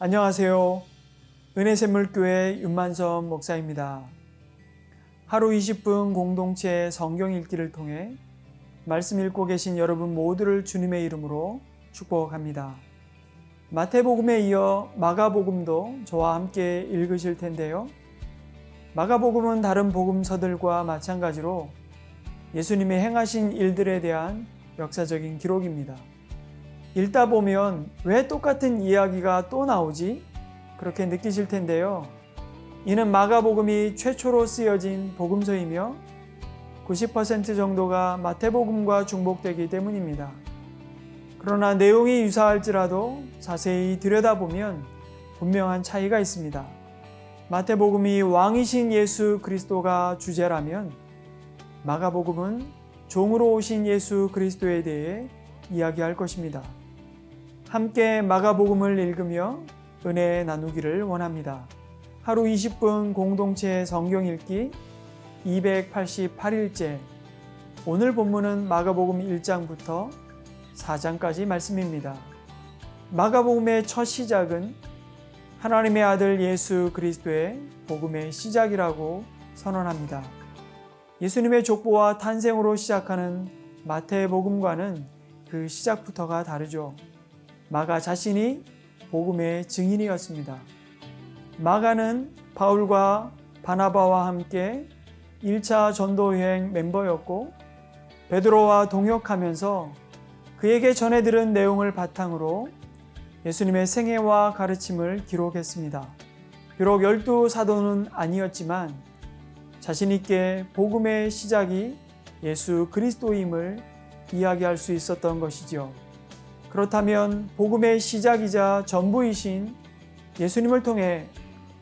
안녕하세요. 은혜샘물교회 윤만선 목사입니다. 하루 20분 공동체 성경 읽기를 통해 말씀 읽고 계신 여러분 모두를 주님의 이름으로 축복합니다. 마태복음에 이어 마가복음도 저와 함께 읽으실 텐데요. 마가복음은 다른 복음서들과 마찬가지로 예수님이 행하신 일들에 대한 역사적인 기록입니다. 읽다 보면 왜 똑같은 이야기가 또 나오지? 그렇게 느끼실 텐데요. 이는 마가복음이 최초로 쓰여진 복음서이며 90% 정도가 마태복음과 중복되기 때문입니다. 그러나 내용이 유사할지라도 자세히 들여다보면 분명한 차이가 있습니다. 마태복음이 왕이신 예수 그리스도가 주제라면 마가복음은 종으로 오신 예수 그리스도에 대해 이야기할 것입니다. 함께 마가복음을 읽으며 은혜 나누기를 원합니다. 하루 20분 공동체 성경 읽기 288일째 오늘 본문은 마가복음 1장부터 4장까지 말씀입니다. 마가복음의 첫 시작은 하나님의 아들 예수 그리스도의 복음의 시작이라고 선언합니다. 예수님의 족보와 탄생으로 시작하는 마태복음과는 그 시작부터가 다르죠. 마가 자신이 복음의 증인이었습니다. 마가는 바울과 바나바와 함께 1차 전도 여행 멤버였고 베드로와 동역하면서 그에게 전해 들은 내용을 바탕으로 예수님의 생애와 가르침을 기록했습니다. 비록 열두 사도는 아니었지만 자신 있게 복음의 시작이 예수 그리스도임을 이야기할 수 있었던 것이죠. 그렇다면 복음의 시작이자 전부이신 예수님을 통해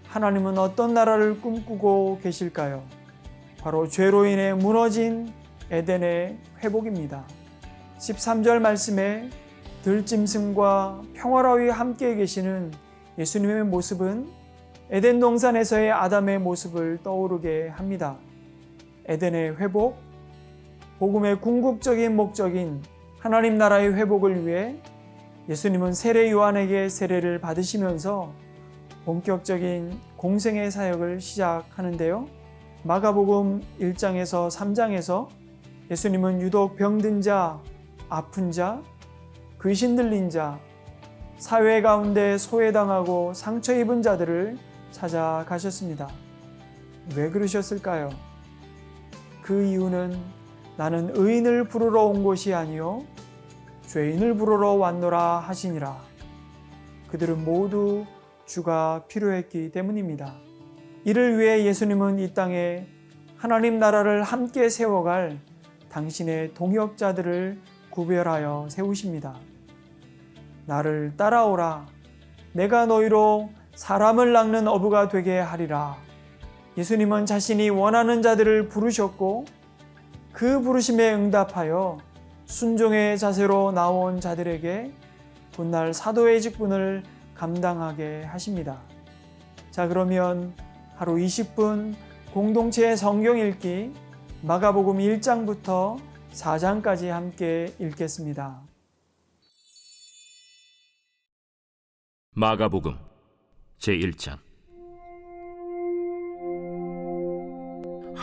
하나님은 어떤 나라를 꿈꾸고 계실까요? 바로 죄로 인해 무너진 에덴의 회복입니다. 13절 말씀에 들짐승과 평화로이 함께 계시는 예수님의 모습은 에덴 동산에서의 아담의 모습을 떠오르게 합니다. 에덴의 회복, 복음의 궁극적인 목적인 하나님 나라의 회복을 위해 예수님은 세례 요한에게 세례를 받으시면서 본격적인 공생의 사역을 시작하는데요. 마가복음 1장에서 3장에서 예수님은 유독 병든 자, 아픈 자, 귀신 들린 자, 사회 가운데 소외당하고 상처 입은 자들을 찾아가셨습니다. 왜 그러셨을까요? 그 이유는 나는 의인을 부르러 온 것이 아니요 죄인을 부르러 왔노라 하시니라. 그들은 모두 주가 필요했기 때문입니다. 이를 위해 예수님은 이 땅에 하나님 나라를 함께 세워갈 당신의 동역자들을 구별하여 세우십니다. 나를 따라오라. 내가 너희로 사람을 낚는 어부가 되게 하리라. 예수님은 자신이 원하는 자들을 부르셨고 그 부르심에 응답하여 순종의 자세로 나온 자들에게 훗날 사도의 직분을 감당하게 하십니다. 자, 그러면 하루 20분 공동체 성경 읽기 마가복음 1장부터 4장까지 함께 읽겠습니다. 마가복음 제1장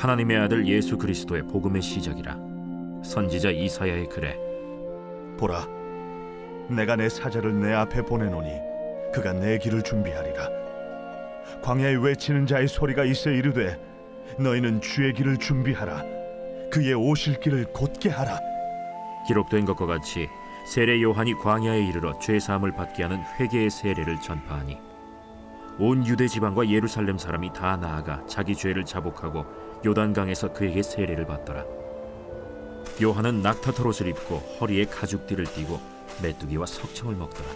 하나님의 아들 예수 그리스도의 복음의 시작이라 선지자 이사야의 글에 보라, 내가 내 사자를 내 앞에 보내노니 그가 내 길을 준비하리라. 광야에 외치는 자의 소리가 있어 이르되 너희는 주의 길을 준비하라. 그의 오실 길을 곧게 하라. 기록된 것과 같이 세례 요한이 광야에 이르러 죄 사함을 받게 하는 회개의 세례를 전파하니 온 유대 지방과 예루살렘 사람이 다 나아가 자기 죄를 자복하고 요단강에서 그에게 세례를 받더라. 요한은 낙타털 옷을 입고 허리에 가죽띠를 띠고 메뚜기와 석청을 먹더라.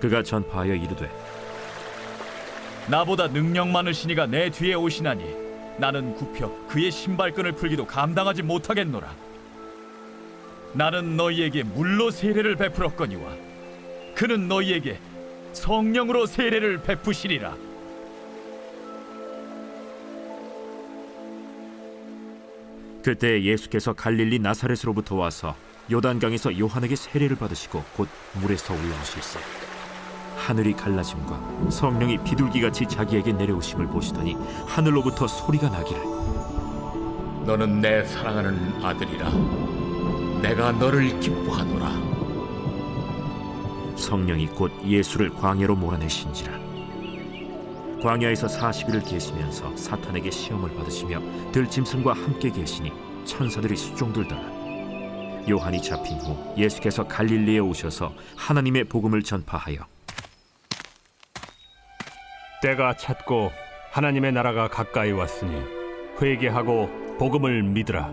그가 전파하여 이르되 나보다 능력 많으시니가 내 뒤에 오시나니 나는 굽혀 그의 신발끈을 풀기도 감당하지 못하겠노라. 나는 너희에게 물로 세례를 베풀었거니와 그는 너희에게 성령으로 세례를 베푸시리라. 그때 예수께서 갈릴리 나사렛으로부터 와서 요단강에서 요한에게 세례를 받으시고 곧 물에서 올라오실세. 하늘이 갈라짐과 성령이 비둘기같이 자기에게 내려오심을 보시더니 하늘로부터 소리가 나기를. 너는 내 사랑하는 아들이라. 내가 너를 기뻐하노라. 성령이 곧 예수를 광야로 몰아내신지라 광야에서 40일을 계시면서 사탄에게 시험을 받으시며 들짐승과 함께 계시니 천사들이 수종들더라 요한이 잡힌 후 예수께서 갈릴리에 오셔서 하나님의 복음을 전파하여 때가 찼고 하나님의 나라가 가까이 왔으니 회개하고 복음을 믿으라.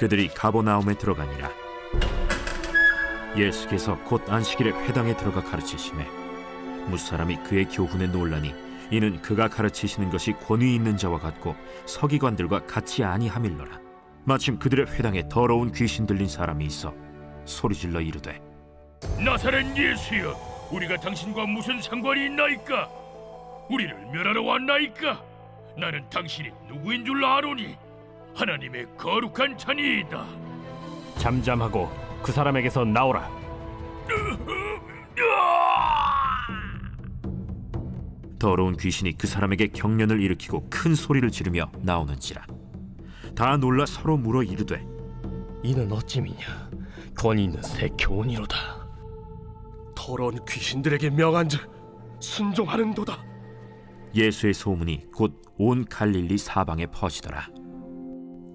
그들이 가보나움에 들어가니라 예수께서 곧 안식일에 회당에 들어가 가르치심에 무사람이 그의 교훈에 놀라니 이는 그가 가르치시는 것이 권위 있는 자와 같고 서기관들과 같이 아니함일러라 마침 그들의 회당에 더러운 귀신 들린 사람이 있어 소리질러 이르되 나사렛 예수여, 우리가 당신과 무슨 상관이 있나이까? 우리를 멸하러 왔나이까? 나는 당신이 누구인 줄 아노니 하나님의 거룩한 자니이다. 잠잠하고 그 사람에게서 나오라. 더러운 귀신이 그 사람에게 경련을 일으키고 큰 소리를 지르며 나오는지라. 다 놀라 서로 물어 이르되 이는 어찌미냐? 권위 있는 새 교훈이로다. 더러운 귀신들에게 명한즉 순종하는도다. 예수의 소문이 곧 온 갈릴리 사방에 퍼지더라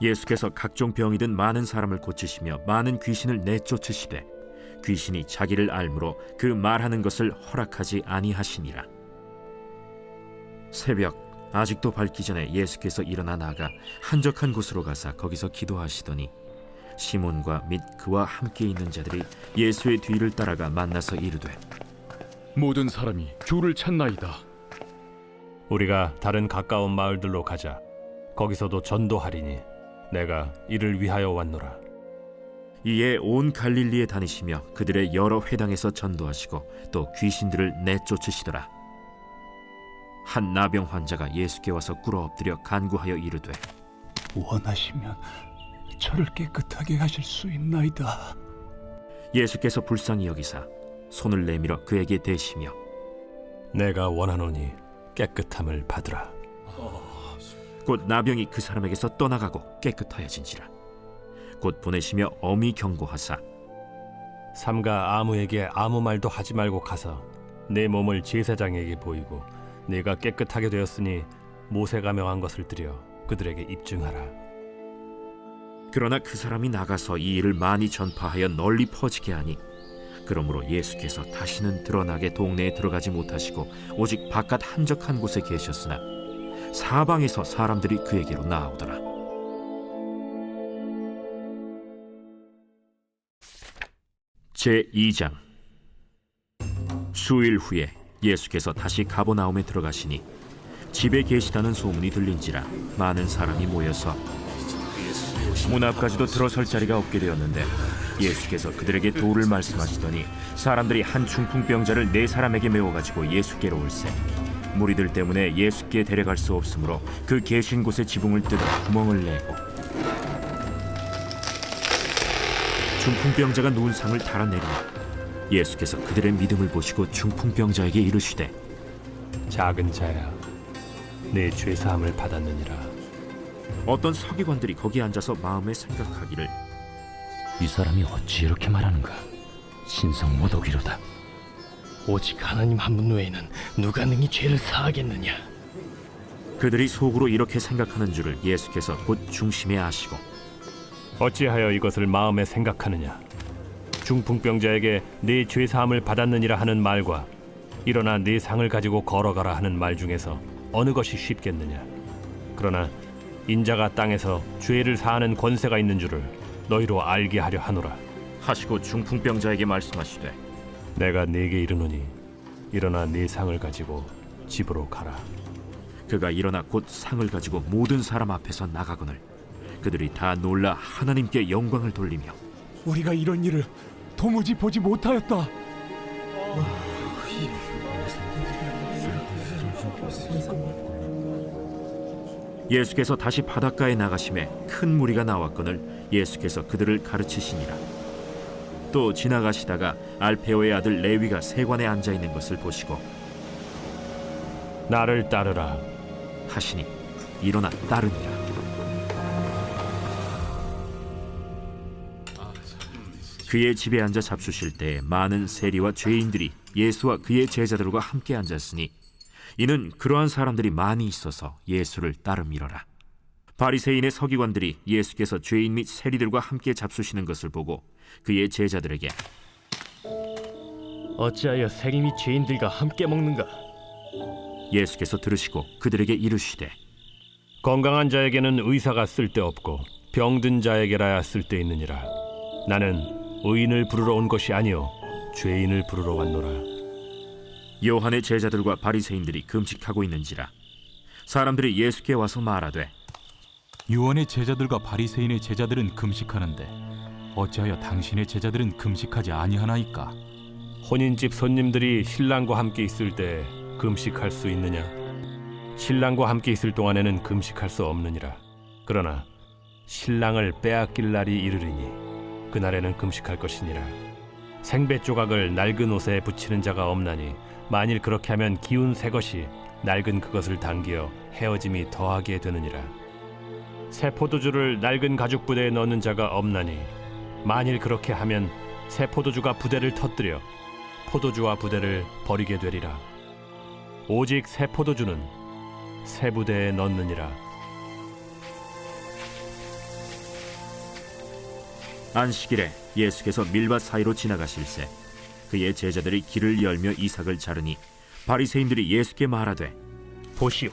예수께서 각종 병이 든 많은 사람을 고치시며 많은 귀신을 내쫓으시되 귀신이 자기를 알므로 그 말하는 것을 허락하지 아니하시니라 새벽 아직도 밝기 전에 예수께서 일어나 나가 한적한 곳으로 가사 거기서 기도하시더니 시몬과 및 그와 함께 있는 자들이 예수의 뒤를 따라가 만나서 이르되 모든 사람이 주를 찾나이다. 우리가 다른 가까운 마을들로 가자. 거기서도 전도하리니 내가 이를 위하여 왔노라. 이에 온 갈릴리에 다니시며 그들의 여러 회당에서 전도하시고 또 귀신들을 내쫓으시더라. 한 나병 환자가 예수께 와서 꿇어 엎드려 간구하여 이르되 원하시면 저를 깨끗하게 하실 수 있나이다. 예수께서 불쌍히 여기사 손을 내밀어 그에게 대시며 내가 원하노니 깨끗함을 받으라. 곧 나병이 그 사람에게서 떠나가고 깨끗하여진지라. 곧 보내시며 엄히 경고하사 삼가 아무에게 아무 말도 하지 말고 가서 내 몸을 제사장에게 보이고 내가 깨끗하게 되었으니 모세가 명한 것을 드려 그들에게 입증하라. 그러나 그 사람이 나가서 이 일을 많이 전파하여 널리 퍼지게 하니 그러므로 예수께서 다시는 드러나게 동네에 들어가지 못하시고 오직 바깥 한적한 곳에 계셨으나 사방에서 사람들이 그에게로 나오더라. 제 2장 수일 후에 예수께서 다시 가버나움에 들어가시니 집에 계시다는 소문이 들린지라 많은 사람이 모여서 문 앞까지도 들어설 자리가 없게 되었는데 예수께서 그들에게 도를 말씀하시더니 사람들이 한 중풍병자를 네 사람에게 메워 가지고 예수께로 올세 무리들 때문에 예수께 데려갈 수 없으므로 그 계신 곳에 지붕을 뜯어 구멍을 내고 중풍병자가 누운 상을 달아내리니 예수께서 그들의 믿음을 보시고 중풍병자에게 이르시되 작은 자야, 내 죄 사함을 받았느니라. 어떤 서기관들이 거기 앉아서 마음에 생각하기를 이 사람이 어찌 이렇게 말하는가 신성 모독이로다. 오직 하나님 한 분 외에는 누가 능히 죄를 사하겠느냐? 그들이 속으로 이렇게 생각하는 줄을 예수께서 곧 중심에 아시고 어찌하여 이것을 마음에 생각하느냐? 중풍병자에게 네 죄 사함을 받았느니라 하는 말과 일어나 네 상을 가지고 걸어가라 하는 말 중에서 어느 것이 쉽겠느냐? 그러나 인자가 땅에서 죄를 사하는 권세가 있는 줄을 너희로 알게 하려 하노라. 하시고 중풍병자에게 말씀하시되 내가 네게 이르노니 일어나 네 상을 가지고 집으로 가라 그가 일어나 곧 상을 가지고 모든 사람 앞에서 나가거늘 그들이 다 놀라 하나님께 영광을 돌리며 우리가 이런 일을 도무지 보지 못하였다. 예수께서 다시 바닷가에 나가심에 큰 무리가 나왔거늘 예수께서 그들을 가르치시니라 또 지나가시다가 알페오의 아들 레위가 세관에 앉아 있는 것을 보시고 나를 따르라. 하시니 일어나 따르니라. 그의 집에 앉아 잡수실 때 많은 세리와 죄인들이 예수와 그의 제자들과 함께 앉았으니 이는 그러한 사람들이 많이 있어서 예수를 따름이러라 바리새인의 서기관들이 예수께서 죄인 및 세리들과 함께 잡수시는 것을 보고 그의 제자들에게 어찌하여 세리 및 죄인들과 함께 먹는가? 예수께서 들으시고 그들에게 이르시되 건강한 자에게는 의사가 쓸데없고 병든 자에게라야 쓸데있느니라 나는 의인을 부르러 온 것이 아니요 죄인을 부르러 왔노라 요한의 제자들과 바리새인들이 금식하고 있는지라 사람들이 예수께 와서 말하되 요한의 제자들과 바리새인의 제자들은 금식하는데 어찌하여 당신의 제자들은 금식하지 아니하나이까? 혼인집 손님들이 신랑과 함께 있을 때 금식할 수 있느냐? 신랑과 함께 있을 동안에는 금식할 수 없느니라. 그러나 신랑을 빼앗길 날이 이르리니 그날에는 금식할 것이니라. 생배 조각을 낡은 옷에 붙이는 자가 없나니 만일 그렇게 하면 기운 새 것이 낡은 그것을 당기어 헤어짐이 더하게 되느니라 새 포도주를 낡은 가죽 부대에 넣는 자가 없나니 만일 그렇게 하면 새 포도주가 부대를 터뜨려 포도주와 부대를 버리게 되리라. 오직 새 포도주는 새 부대에 넣느니라. 안식일에 예수께서 밀밭 사이로 지나가실새 그의 제자들이 길을 열며 이삭을 자르니 바리새인들이 예수께 말하되 보시오,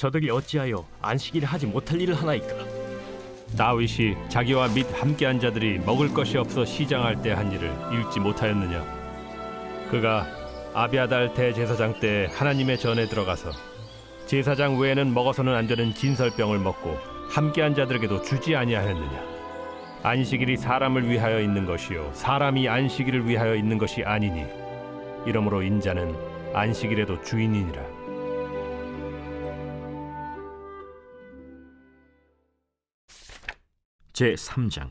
저들이 어찌하여 안식일에 하지 못할 일을 하나이까? 다윗이 자기와 및 함께한 자들이 먹을 것이 없어 시장할 때 한 일을 읽지 못하였느냐? 그가 아비아달 대제사장 때 하나님의 전에 들어가서 제사장 외에는 먹어서는 안 되는 진설병을 먹고 함께한 자들에게도 주지 아니하였느냐? 안식일이 사람을 위하여 있는 것이요 사람이 안식일을 위하여 있는 것이 아니니. 이러므로 인자는 안식일에도 주인이니라 제 3장.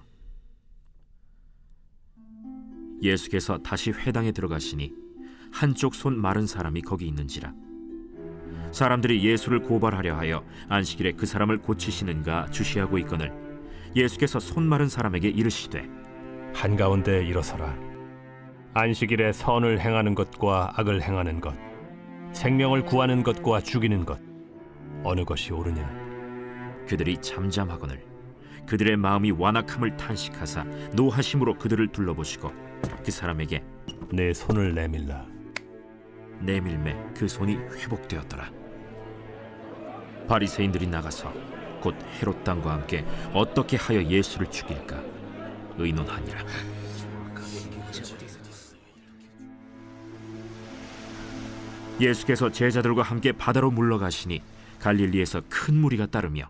예수께서 다시 회당에 들어가시니 한쪽 손 마른 사람이 거기 있는지라. 사람들이 예수를 고발하려 하여 안식일에 그 사람을 고치시는가 주시하고 있거늘 예수께서 손 마른 사람에게 이르시되 한가운데 일어서라. 안식일에 선을 행하는 것과 악을 행하는 것 생명을 구하는 것과 죽이는 것 어느 것이 옳으냐? 그들이 잠잠하거늘 그들의 마음이 완악함을 탄식하사 노하심으로 그들을 둘러보시고 그 사람에게 내 손을 내밀라 내밀매 그 손이 회복되었더라. 바리새인들이 나가서 곧 헤롯 당과 함께 어떻게 하여 예수를 죽일까 의논하니라. 예수께서 제자들과 함께 바다로 물러가시니 갈릴리에서 큰 무리가 따르며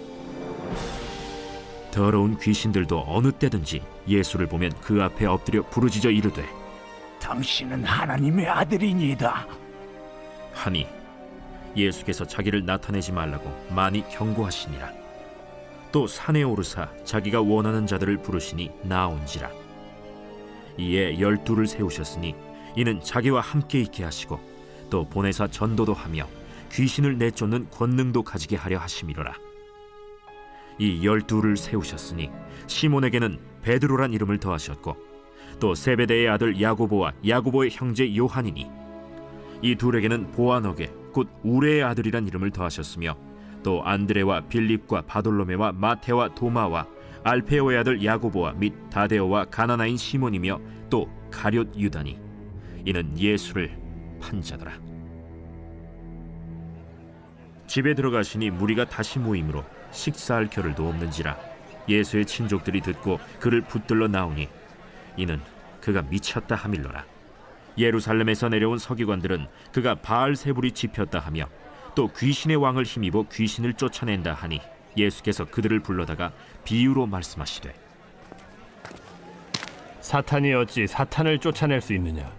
더러운 귀신들도 어느 때든지 예수를 보면 그 앞에 엎드려 부르짖어 이르되 당신은 하나님의 아들이니이다. 하니 예수께서 자기를 나타내지 말라고 많이 경고하시니라. 또 산에 오르사 자기가 원하는 자들을 부르시니 나온지라. 이에 열두를 세우셨으니 이는 자기와 함께 있게 하시고 또 보내사 전도도 하며 귀신을 내쫓는 권능도 가지게 하려 하심이로라. 이 열두를 세우셨으니 시몬에게는 베드로란 이름을 더하셨고 또 세베대의 아들 야고보와 야고보의 형제 요한이니 이 둘에게는 보아너게 곧 우레의 아들이란 이름을 더하셨으며 또 안드레와 빌립과 바돌로메와 마테와 도마와 알페오의 아들 야고보와 및 다데오와 가나나인 시몬이며 또 가룟 유다니. 이는 예수를 판자더라. 집에 들어가시니 무리가 다시 모임으로 식사할 겨를도 없는지라 예수의 친족들이 듣고 그를 붙들러 나오니 이는 그가 미쳤다 하밀러라 예루살렘에서 내려온 서기관들은 그가 바알세불이 집혔다 하며 또 귀신의 왕을 힘입어 귀신을 쫓아낸다 하니 예수께서 그들을 불러다가 비유로 말씀하시되 사탄이 어찌 사탄을 쫓아낼 수 있느냐?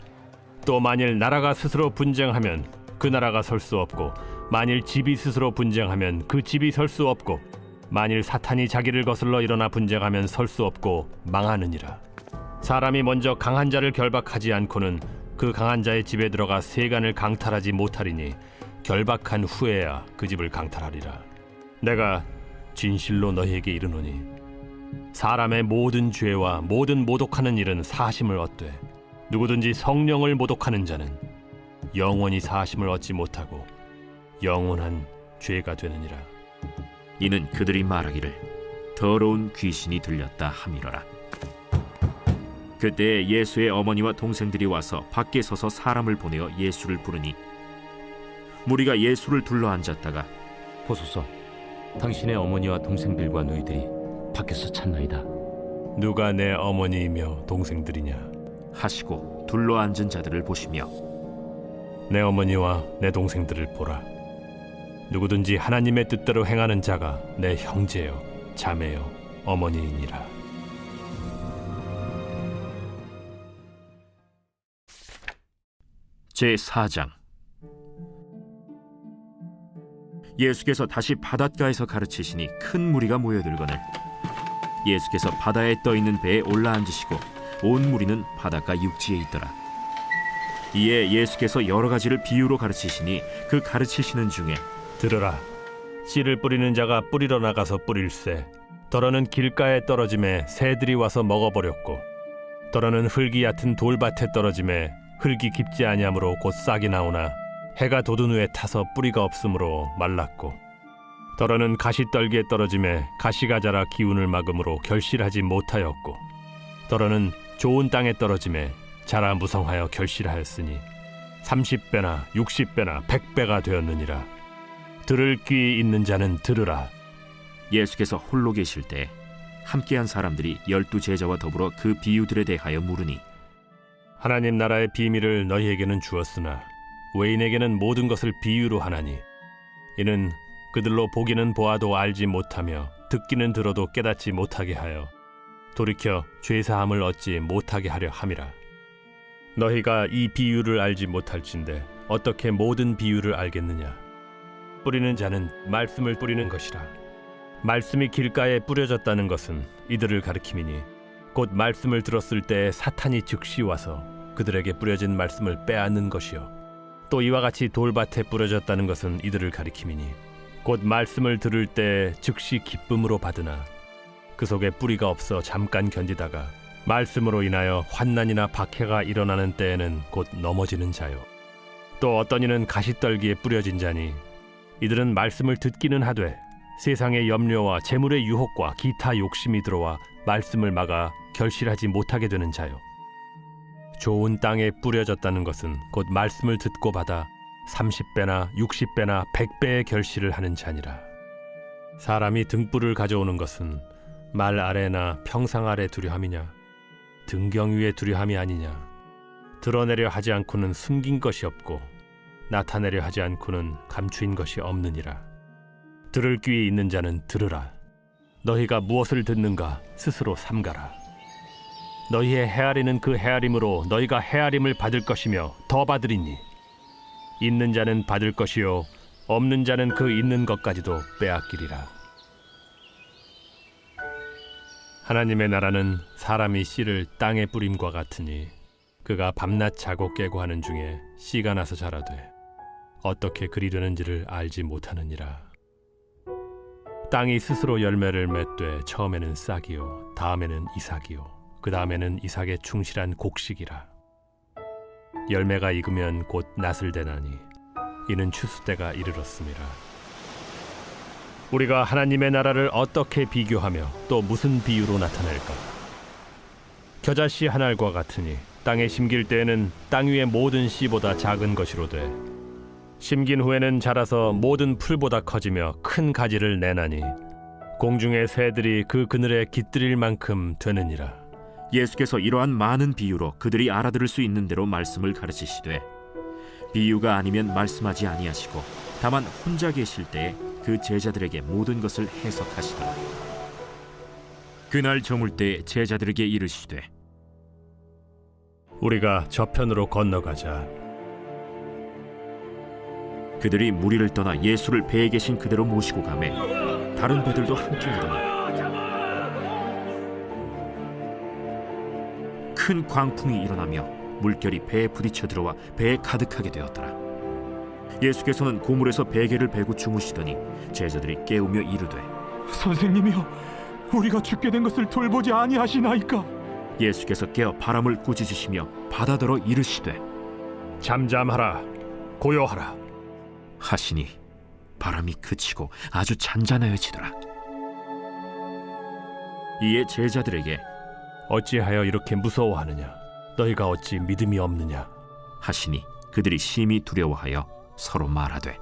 또 만일 나라가 스스로 분쟁하면 그 나라가 설 수 없고 만일 집이 스스로 분쟁하면 그 집이 설 수 없고 만일 사탄이 자기를 거슬러 일어나 분쟁하면 설 수 없고 망하느니라. 사람이 먼저 강한 자를 결박하지 않고는 그 강한 자의 집에 들어가 세간을 강탈하지 못하리니 결박한 후에야 그 집을 강탈하리라. 내가 진실로 너희에게 이르노니 사람의 모든 죄와 모든 모독하는 일은 사심을 얻되 누구든지 성령을 모독하는 자는 영원히 사심을 얻지 못하고 영원한 죄가 되느니라. 이는 그들이 말하기를 더러운 귀신이 들렸다 함이로라 그때 예수의 어머니와 동생들이 와서 밖에 서서 사람을 보내어 예수를 부르니 무리가 예수를 둘러 앉았다가 보소서, 당신의 어머니와 동생들과 너희들이 밖에서 찾나이다. 누가 내 어머니이며 동생들이냐? 하시고 둘러 앉은 자들을 보시며 내 어머니와 내 동생들을 보라. 누구든지 하나님의 뜻대로 행하는 자가 내 형제요, 자매요, 어머니이니라. 제 4장 예수께서 다시 바닷가에서 가르치시니 큰 무리가 모여들거늘 예수께서 바다에 떠 있는 배에 올라앉으시고 온 무리는 바닷가 육지에 있더라 이에 예수께서 여러 가지를 비유로 가르치시니 그 가르치시는 중에 들으라. 씨를 뿌리는 자가 뿌리러 나가서 뿌릴새. 더러는 길가에 떨어짐에 새들이 와서 먹어버렸고, 더러는 흙이 얕은 돌밭에 떨어짐에 흙이 깊지 아니하므로 곧 싹이 나오나 해가 돋은 후에 타서 뿌리가 없으므로 말랐고, 더러는 가시떨기에 떨어짐에 가시가 자라 기운을 막음으로 결실하지 못하였고, 더러는 좋은 땅에 떨어짐에 자라 무성하여 결실하였으니 30배나 60배나 100배가 되었느니라. 들을 귀 있는 자는 들으라. 예수께서 홀로 계실 때 함께한 사람들이 열두 제자와 더불어 그 비유들에 대하여 물으니 하나님 나라의 비밀을 너희에게는 주었으나 외인에게는 모든 것을 비유로 하나니 이는 그들로 보기는 보아도 알지 못하며 듣기는 들어도 깨닫지 못하게 하여 돌이켜 죄 사함을 얻지 못하게 하려 함이라 너희가 이 비유를 알지 못할진대 어떻게 모든 비유를 알겠느냐 뿌리는 자는 말씀을 뿌리는 것이라. 말씀이 길가에 뿌려졌다는 것은 이들을 가리킴이니 곧 말씀을 들었을 때 사탄이 즉시 와서 그들에게 뿌려진 말씀을 빼앗는 것이요. 또 이와 같이 돌밭에 뿌려졌다는 것은 이들을 가리킴이니 곧 말씀을 들을 때 즉시 기쁨으로 받으나 그 속에 뿌리가 없어 잠깐 견디다가 말씀으로 인하여 환난이나 박해가 일어나는 때에는 곧 넘어지는 자요. 또 어떤 이는 가시떨기에 뿌려진 자니 이들은 말씀을 듣기는 하되 세상의 염려와 재물의 유혹과 기타 욕심이 들어와 말씀을 막아 결실하지 못하게 되는 자요. 좋은 땅에 뿌려졌다는 것은 곧 말씀을 듣고 받아 30배나 60배나 100배의 결실을 하는 자니라. 사람이 등불을 가져오는 것은 말 아래나 평상 아래 두려함이냐 등경 위에 두려함이 아니냐 드러내려 하지 않고는 숨긴 것이 없고 나타내려 하지 않고는 감추인 것이 없느니라. 들을 귀에 있는 자는 들으라. 너희가 무엇을 듣는가 스스로 삼가라. 너희의 헤아리는 그 헤아림으로 너희가 헤아림을 받을 것이며 더 받으리니 있는 자는 받을 것이요 없는 자는 그 있는 것까지도 빼앗기리라. 하나님의 나라는 사람이 씨를 땅에 뿌림과 같으니 그가 밤낮 자고 깨고 하는 중에 씨가 나서 자라되 어떻게 그리 되는지를 알지 못하느니라. 땅이 스스로 열매를 맺되 처음에는 싹이요 다음에는 이삭이요 그 다음에는 이삭의 충실한 곡식이라. 열매가 익으면 곧 낫을 대나니 이는 추수 때가 이르렀습니다. 우리가 하나님의 나라를 어떻게 비교하며 또 무슨 비유로 나타낼까? 겨자씨 한 알과 같으니 땅에 심길 때에는 땅 위의 모든 씨보다 작은 것이로되 심긴 후에는 자라서 모든 풀보다 커지며 큰 가지를 내나니 공중의 새들이 그 그늘에 깃들일 만큼 되느니라. 예수께서 이러한 많은 비유로 그들이 알아들을 수 있는 대로 말씀을 가르치시되 비유가 아니면 말씀하지 아니하시고 다만 혼자 계실 때에 그 제자들에게 모든 것을 해석하시더라. 그날 저물 때 제자들에게 이르시되 우리가 저편으로 건너가자. 그들이 무리를 떠나 예수를 배에 계신 그대로 모시고 가매 다른 배들도 함께 오더니 큰 광풍이 일어나며 물결이 배에 부딪혀 들어와 배에 가득하게 되었더라. 예수께서는 고물에서 베개를 베고 주무시더니 제자들이 깨우며 이르되 선생님이여, 우리가 죽게 된 것을 돌보지 아니하시나이까? 예수께서 깨어 바람을 꾸짖으시며 바다더러 이르시되 잠잠하라. 고요하라. 하시니 바람이 그치고 아주 잔잔하여지더라. 이에 제자들에게 어찌하여 이렇게 무서워하느냐? 너희가 어찌 믿음이 없느냐? 하시니 그들이 심히 두려워하여 서로 말하되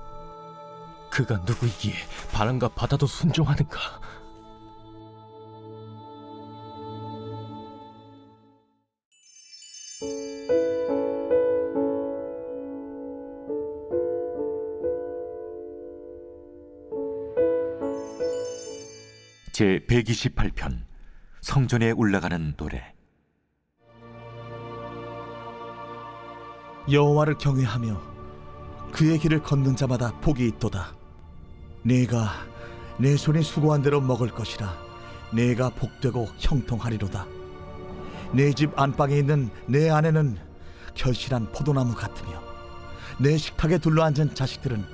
그가 누구이기에 바람과 바다도 순종하는가? 제 128편 성전에 올라가는 노래 여호와를 경외하며 그의 길을 걷는 자마다 복이 있도다. 내가 내 손이 수고한 대로 먹을 것이라. 내가 복되고 형통하리로다. 내 집 안방에 있는 내 아내는 결실한 포도나무 같으며 내 식탁에 둘러앉은 자식들은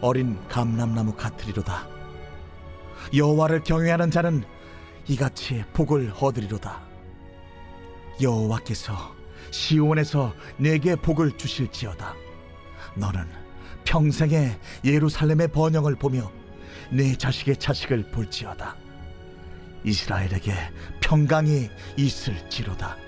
어린 감람나무 같으리로다. 여호와를 경외하는 자는 이같이 복을 얻으리로다. 여호와께서 시온에서 내게 복을 주실지어다. 너는 평생에 예루살렘의 번영을 보며 내 자식의 자식을 볼지어다. 이스라엘에게 평강이 있을지로다.